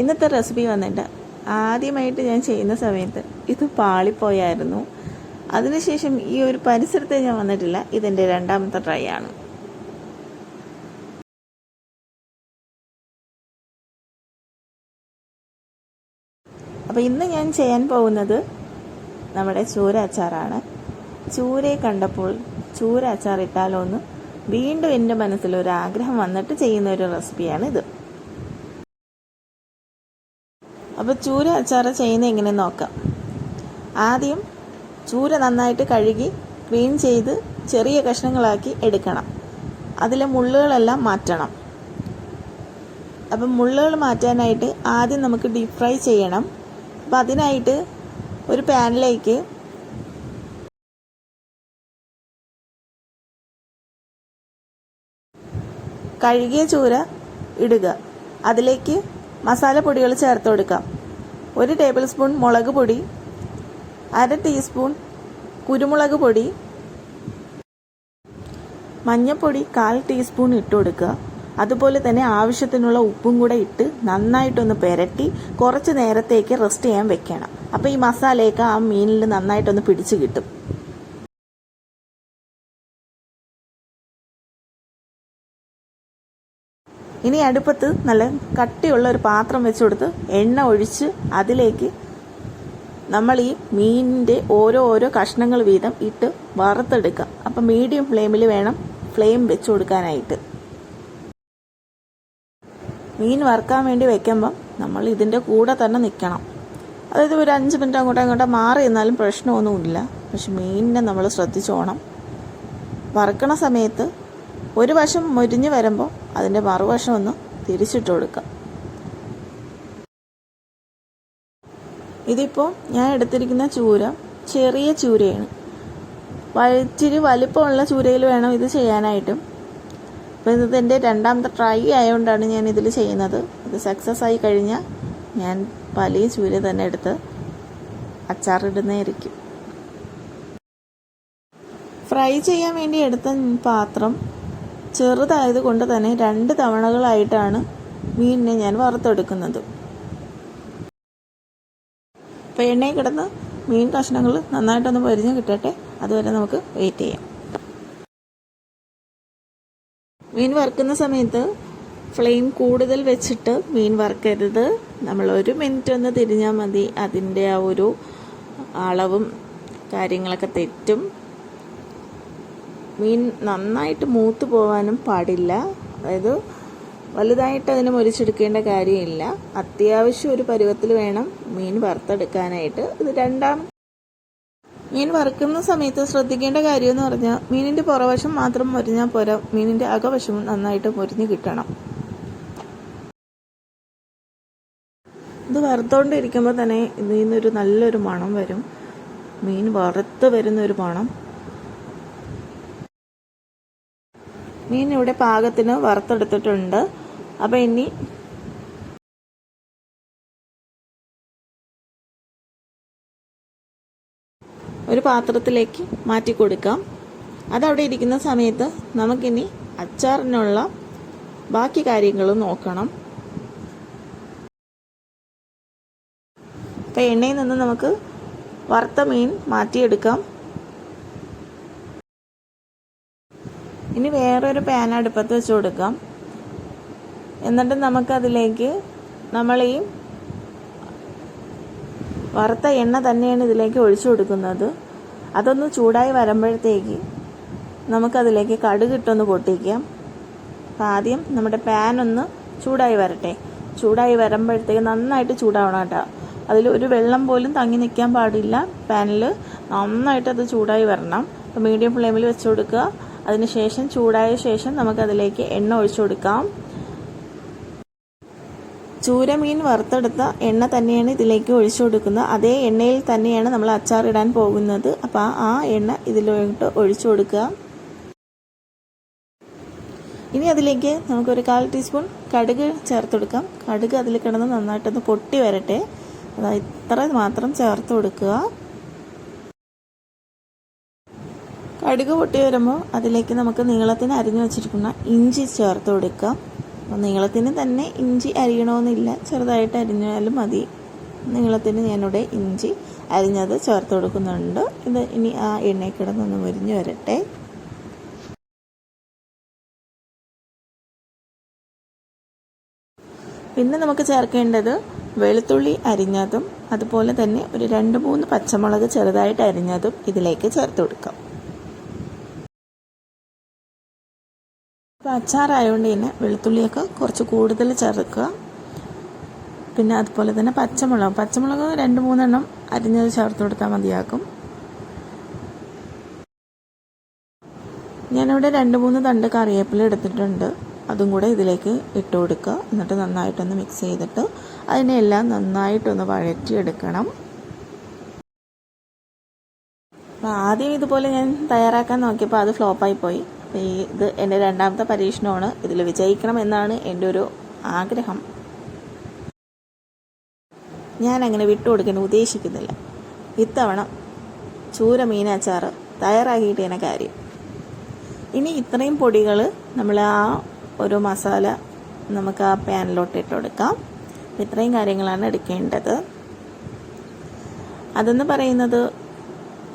ഇന്നത്തെ റെസിപ്പി വന്നിട്ട് ആദ്യമായിട്ട് ഞാൻ ചെയ്യുന്ന സമയത്ത് ഇത് പാളിപ്പോയായിരുന്നു. അതിനുശേഷം ഈ ഒരു പരിസരത്ത് ഞാൻ വന്നിട്ടില്ല. ഇതെന്റെ രണ്ടാമത്തെ ട്രൈ ആണ്. അപ്പോൾ ഇന്ന് ഞാൻ ചെയ്യാൻ പോകുന്നത് നമ്മുടെ ചൂര അച്ചാറാണ്. ചൂരയെ കണ്ടപ്പോൾ ചൂര അച്ചാർ ഇട്ടാലോ എന്ന് വീണ്ടും എന്റെ മനസ്സിൽ ഒരു ആഗ്രഹം വന്നിട്ട് ചെയ്യുന്ന ഒരു റെസിപ്പിയാണ് ഇത്. അപ്പോൾ ചൂര അച്ചാർ ചെയ്യുന്നത് എങ്ങനെ നോക്കാം. ആദ്യം ചൂര നന്നായിട്ട് കഴുകി ക്ലീൻ ചെയ്ത് ചെറിയ കഷ്ണങ്ങളാക്കി എടുക്കണം. അതിലെ മുള്ളുകളെല്ലാം മാറ്റണം. അപ്പം മുള്ളുകൾ മാറ്റാനായിട്ട് ആദ്യം നമുക്ക് ഡീപ് ഫ്രൈ ചെയ്യണം. അപ്പം അതിനായിട്ട് ഒരു പാനിലേക്ക് കഴുകിയ ചൂര ഇടുക. അതിലേക്ക് മസാലപ്പൊടികൾ ചേർത്ത് കൊടുക്കാം. ഒരു ടേബിൾ സ്പൂൺ മുളക് പൊടി അര ടീസ്പൂൺ കുരുമുളക് പൊടി മഞ്ഞൾപ്പൊടി കാൽ ടീസ്പൂൺ ഇട്ട് കൊടുക്കുക. അതുപോലെ തന്നെ ആവശ്യത്തിനുള്ള ഉപ്പും കൂടെ ഇട്ട് നന്നായിട്ടൊന്ന് പെരട്ടി കുറച്ച് നേരത്തേക്ക് റെസ്റ്റ് ചെയ്യാൻ വെക്കണം. അപ്പോൾ ഈ മസാലയൊക്കെ ആ മീനിൽ നന്നായിട്ടൊന്ന് പിടിച്ച് കിട്ടും. ഇനി അടുപ്പത്ത് നല്ല കട്ടിയുള്ള ഒരു പാത്രം വെച്ച് കൊടുത്ത് എണ്ണ ഒഴിച്ച് അതിലേക്ക് നമ്മൾ ഈ മീനിന്റെ ഓരോ ഓരോ കഷ്ണങ്ങൾ വീതം ഇട്ട് വറുത്തെടുക്കുക അപ്പം മീഡിയം ഫ്ലെയിമിൽ വേണം ഫ്ലെയിം വെച്ച് കൊടുക്കാനായിട്ട്. മീൻ വറുക്കാൻ വേണ്ടി വെക്കുമ്പം നമ്മൾ ഇതിന്റെ കൂടെ തന്നെ നിൽക്കണം. അതായത് ഒരു അഞ്ച് മിനിറ്റ് അങ്ങോട്ടും അങ്ങോട്ടും മാറി നിന്നാലും പ്രശ്നമൊന്നുമില്ല പക്ഷെ മീനിനെ നമ്മൾ ശ്രദ്ധിച്ചോണം. വറുക്കണ സമയത്ത് ഒരു വശം മുരിഞ്ഞ് വരുമ്പോൾ അതിന്റെ മറുവശം ഒന്ന് തിരിച്ചിട്ട് കൊടുക്കാം. ഇതിപ്പോൾ ഞാൻ എടുത്തിരിക്കുന്ന ചൂര ചെറിയ ചൂരയാണ്. ഇച്ചിരി വലിപ്പമുള്ള ചൂരയിൽ വേണം ഇത് ചെയ്യാനായിട്ടും. അപ്പോൾ ഇത് എന്റെ രണ്ടാമത്തെ ട്രൈ ആയതുകൊണ്ടാണ് ഞാൻ ഇതിൽ ചെയ്യുന്നത്. ഇത് സക്സസ് ആയി കഴിഞ്ഞാൽ ഞാൻ വലിയ ചൂര തന്നെ എടുത്ത് അച്ചാറിടുന്നതായിരിക്കും. ഫ്രൈ ചെയ്യാൻ വേണ്ടി എടുത്ത പാത്രം ചെറുതായത് കൊണ്ട് തന്നെ രണ്ട് തവണകളായിട്ടാണ് മീനിനെ ഞാൻ വറുത്തെടുക്കുന്നത്. അപ്പോൾ എണ്ണയിൽ കിടന്ന് മീൻ കഷ്ണങ്ങൾ നന്നായിട്ടൊന്ന് പൊരിഞ്ഞ് കിട്ടട്ടെ. അതുവരെ നമുക്ക് വെയിറ്റ് ചെയ്യാം. മീൻ വറുക്കുന്ന സമയത്ത് ഫ്ലെയിം കൂടുതൽ വെച്ചിട്ട് മീൻ വറുക്കരുത്. നമ്മൾ ഒരു മിനിറ്റ് ഒന്ന് തിരിഞ്ഞാൽ മതി. അതിന്റെ ആ ഒരു അളവും കാര്യങ്ങളൊക്കെ തെറ്റും. മീൻ നന്നായിട്ട് മൂത്ത് പോവാനും പാടില്ല. അതായത് വലുതായിട്ട് അതിനെ മുരിച്ചെടുക്കേണ്ട കാര്യമില്ല. അത്യാവശ്യം ഒരു പരുവത്തിൽ വേണം മീൻ വറുത്തെടുക്കാനായിട്ട്. ഇത് രണ്ടാം മീൻ വറുക്കുന്ന സമയത്ത് ശ്രദ്ധിക്കേണ്ട കാര്യം എന്ന് പറഞ്ഞാൽ മീനിന്റെ പുറവശം മാത്രം മുരിഞ്ഞാൽ പോരാ. മീനിന്റെ അകവശവും നന്നായിട്ട് മുരിഞ്ഞ് കിട്ടണം. ഇത് വറുത്തോണ്ടിരിക്കുമ്പോൾ തന്നെ ഇതിൽ നിന്നൊരു നല്ലൊരു മണം വരും. മീൻ വറുത്ത് വരുന്ന ഒരു മണം. മീൻ ഇവിടെ പാകത്തിന് വറുത്തെടുത്തിട്ടുണ്ട്. അപ്പം ഇനി ഒരു പാത്രത്തിലേക്ക് മാറ്റി കൊടുക്കാം അതവിടെ ഇരിക്കുന്ന സമയത്ത് നമുക്കിനി അച്ചാറിനുള്ള ബാക്കി കാര്യങ്ങൾ നോക്കണം. അപ്പം എണ്ണയിൽ നിന്ന് നമുക്ക് വറുത്ത മീൻ മാറ്റിയെടുക്കാം. ഇനി വേറൊരു പാൻ അടുപ്പത്ത് വെച്ച് കൊടുക്കാം. എന്നിട്ട് നമുക്കതിലേക്ക് നമ്മൾ ഈ വറുത്ത എണ്ണ തന്നെയാണ് ഇതിലേക്ക് ഒഴിച്ചു കൊടുക്കുന്നത്. അതൊന്ന് ചൂടായി വരുമ്പോഴത്തേക്ക് നമുക്കതിലേക്ക് കടുകിട്ടൊന്ന് പൊട്ടിക്കാം. അപ്പം ആദ്യം നമ്മുടെ പാൻ ഒന്ന് ചൂടായി വരട്ടെ. ചൂടായി വരുമ്പോഴത്തേക്ക് നന്നായിട്ട് ചൂടാവണം കേട്ടോ. അതിൽ ഒരു വെള്ളം പോലും തങ്ങി നിൽക്കാൻ പാടില്ല. പാനിൽ നന്നായിട്ട് അത് ചൂടായി വരണം. അപ്പോൾ മീഡിയം ഫ്ലെയിമിൽ വെച്ച് കൊടുക്കുക. അതിനുശേഷം ചൂടായ ശേഷം നമുക്കതിലേക്ക് എണ്ണ ഒഴിച്ചു കൊടുക്കാം. ചൂരമീൻ വറുത്തെടുത്ത എണ്ണ തന്നെയാണ് ഇതിലേക്ക് ഒഴിച്ചു കൊടുക്കുന്നത്. അതേ എണ്ണയിൽ തന്നെയാണ് നമ്മൾ അച്ചാർ ഇടാൻ പോകുന്നത്. അപ്പോൾ ആ എണ്ണ ഇതിലോട്ട് ഒഴിച്ചു കൊടുക്കുക. ഇനി അതിലേക്ക് നമുക്കൊരു കാൽ ടീസ്പൂൺ കടുക് ചേർത്ത് കൊടുക്കാം. കടുക് അതിൽ കിടന്ന് നന്നായിട്ടൊന്ന് പൊട്ടി വരട്ടെ. അതാ ഇത്ര മാത്രം ചേർത്ത് കൊടുക്കുക. കടുക് പൊട്ടി വരുമ്പോൾ അതിലേക്ക് നമുക്ക് നീളത്തിന് അരിഞ്ഞു വെച്ചിരിക്കുന്ന ഇഞ്ചി ചേർത്ത് കൊടുക്കാം. അപ്പോൾ നീളത്തിന് തന്നെ ഇഞ്ചി അരിയണമെന്നില്ല ചെറുതായിട്ട് അരിഞ്ഞാലും മതി. നീളത്തിന് ഞാനിവിടെ ഇഞ്ചി അരിഞ്ഞത് ചേർത്ത് കൊടുക്കുന്നുണ്ട്. ഇത് ഇനി ആ എണ്ണയിൽ കിടന്നൊന്ന് മുരിഞ്ഞ് വരട്ടെ. പിന്നെ നമുക്ക് ചേർക്കേണ്ടത് വെളുത്തുള്ളി അരിഞ്ഞതും അതുപോലെ തന്നെ ഒരു രണ്ട് മൂന്ന് പച്ചമുളക് ചെറുതായിട്ട് അരിഞ്ഞതും ഇതിലേക്ക് ചേർത്ത് കൊടുക്കാം. അപ്പോൾ അച്ചാറായതുകൊണ്ട് തന്നെ വെളുത്തുള്ളിയൊക്കെ കുറച്ച് കൂടുതൽ ചേർക്കുക. പിന്നെ അതുപോലെ തന്നെ പച്ചമുളക്. പച്ചമുളക് രണ്ട് മൂന്നെണ്ണം അരിഞ്ഞത് ചേർത്ത് കൊടുത്താൽ മതിയാക്കും ഞാനിവിടെ രണ്ട് മൂന്ന് തണ്ട് കറിവേപ്പില എടുത്തിട്ടുണ്ട്. അതും കൂടെ ഇതിലേക്ക് ഇട്ട് കൊടുക്കുക. എന്നിട്ട് നന്നായിട്ടൊന്ന് മിക്സ് ചെയ്തിട്ട് അതിനെല്ലാം നന്നായിട്ടൊന്ന് വഴറ്റിയെടുക്കണം. അപ്പോൾ ആദ്യം ഇതുപോലെ ഞാൻ തയ്യാറാക്കാൻ നോക്കിയപ്പോൾ അത് ഫ്ലോപ്പായി പോയി. ഈ ഇത് എന്റെ രണ്ടാമത്തെ പരീക്ഷണമാണ്. ഇതിൽ വിജയിക്കണം എന്നാണ് എന്റെ ഒരു ആഗ്രഹം. ഞാൻ അങ്ങനെ വിട്ടുകൊടുക്കാൻ ഉദ്ദേശിക്കുന്നില്ല. ഇത്തവണ ചൂര മീനാച്ചാർ തയ്യാറാക്കിയിട്ട് തന്നെ കാര്യം. ഇനി ഇത്രയും പൊടികൾ നമ്മൾ ആ ഒരു മസാല നമുക്ക് ആ പാനിലോട്ട് ഇട്ട് കൊടുക്കാം ഇത്രയും കാര്യങ്ങളാണ് എടുക്കേണ്ടത്. അതെന്ന് പറയുന്നത്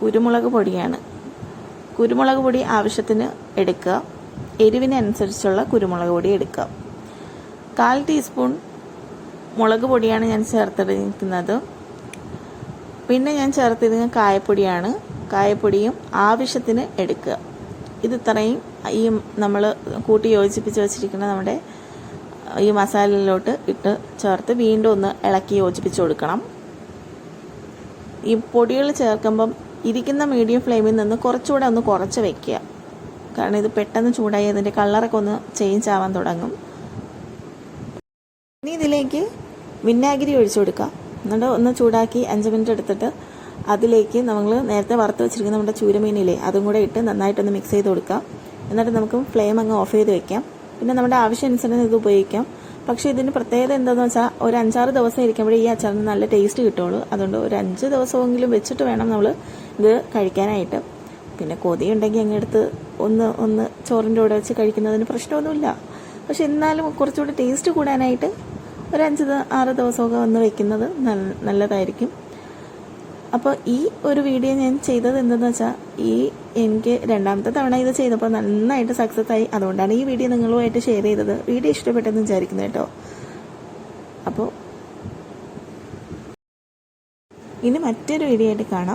കുരുമുളക് പൊടിയാണ്. കുരുമുളക് പൊടി ആവശ്യത്തിന് എടുക്കുക. എരിവിനനുസരിച്ചുള്ള കുരുമുളക് പൊടി എടുക്കുക. കാൽ ടീസ്പൂൺ മുളക് പൊടിയാണ് ഞാൻ ചേർത്തിരിക്കുന്നത്. പിന്നെ ഞാൻ ചേർത്തിരിക്കുന്ന കായപ്പൊടിയാണ്. കായപ്പൊടിയും ആവശ്യത്തിന് എടുക്കുക. ഇത് ഇത്രയും ഈ നമ്മൾ കൂട്ടി യോജിപ്പിച്ച് വെച്ചിരിക്കുന്ന നമ്മുടെ ഈ മസാലയിലോട്ട് ഇട്ട് ചേർത്ത് വീണ്ടും ഒന്ന് ഇളക്കി യോജിപ്പിച്ച് കൊടുക്കണം. ഈ പൊടികൾ ചേർക്കുമ്പം ഇരിക്കുന്ന മീഡിയം ഫ്ലെയിമിൽ നിന്ന് കുറച്ചുകൂടെ ഒന്ന് കുറച്ച് വെക്കുക. കാരണം ഇത് പെട്ടെന്ന് ചൂടായി അതിന്റെ കളറൊക്കെ ഒന്ന് ചേഞ്ച് ആവാൻ തുടങ്ങും. ഇനി ഇതിലേക്ക് വിനാഗിരി ഒഴിച്ചു കൊടുക്കുക. എന്നിട്ട് ഒന്ന് ചൂടാക്കി അഞ്ച് മിനിറ്റ് എടുത്തിട്ട് അതിലേക്ക് നമ്മൾ നേരത്തെ വറുത്ത് വെച്ചിരിക്കുന്ന നമ്മുടെ ചൂരമീനില്ലേ അതും കൂടെ ഇട്ട് നന്നായിട്ടൊന്ന് മിക്സ് ചെയ്ത് കൊടുക്കാം എന്നിട്ട് നമുക്ക് ഫ്ലെയിം അങ്ങ് ഓഫ് ചെയ്ത് വെക്കാം. പിന്നെ നമ്മുടെ ആവശ്യാനുസരണം ഇത് ഉപയോഗിക്കാം. പക്ഷേ ഇതിന് പ്രത്യേകത എന്താണെന്ന് വെച്ചാൽ ഒരു അഞ്ചാറ് ദിവസം ഇരിക്കുമ്പോഴേ ഈ അച്ചാറിന് നല്ല ടേസ്റ്റ് കിട്ടുള്ളൂ അതുകൊണ്ട് ഒരു അഞ്ച് ദിവസമെങ്കിലും വെച്ചിട്ട് വേണം നമ്മൾ ഇത് കഴിക്കാനായിട്ട്. പിന്നെ കൊതി ഉണ്ടെങ്കിൽ അങ്ങെടുത്ത് ഒന്ന് ഒന്ന് ചോറിന്റെ കൂടെ വെച്ച് കഴിക്കുന്നതിന് പ്രശ്നമൊന്നുമില്ല. പക്ഷെ എന്നാലും കുറച്ചുകൂടി ടേസ്റ്റ് കൂടാനായിട്ട് ഒരു അഞ്ച് ആറ് ദിവസമൊക്കെ വന്ന് വെക്കുന്നത് നല്ലതായിരിക്കും. അപ്പോൾ ഈ ഒരു വീഡിയോ ഞാൻ ചെയ്തത് എന്തെന്ന് വെച്ചാൽ ഈ എനിക്ക് രണ്ടാമത്തെ തവണ ഇത് ചെയ്തപ്പോൾ നന്നായിട്ട് സക്സസ് ആയി. അതുകൊണ്ടാണ് ഈ വീഡിയോ നിങ്ങളുമായിട്ട് ഷെയർ ചെയ്തത്. വീഡിയോ ഇഷ്ടപ്പെട്ടെന്ന് വിചാരിക്കുന്നു കേട്ടോ. അപ്പോൾ ഇനി മറ്റൊരു വീഡിയോ ആയിട്ട് കാണാം.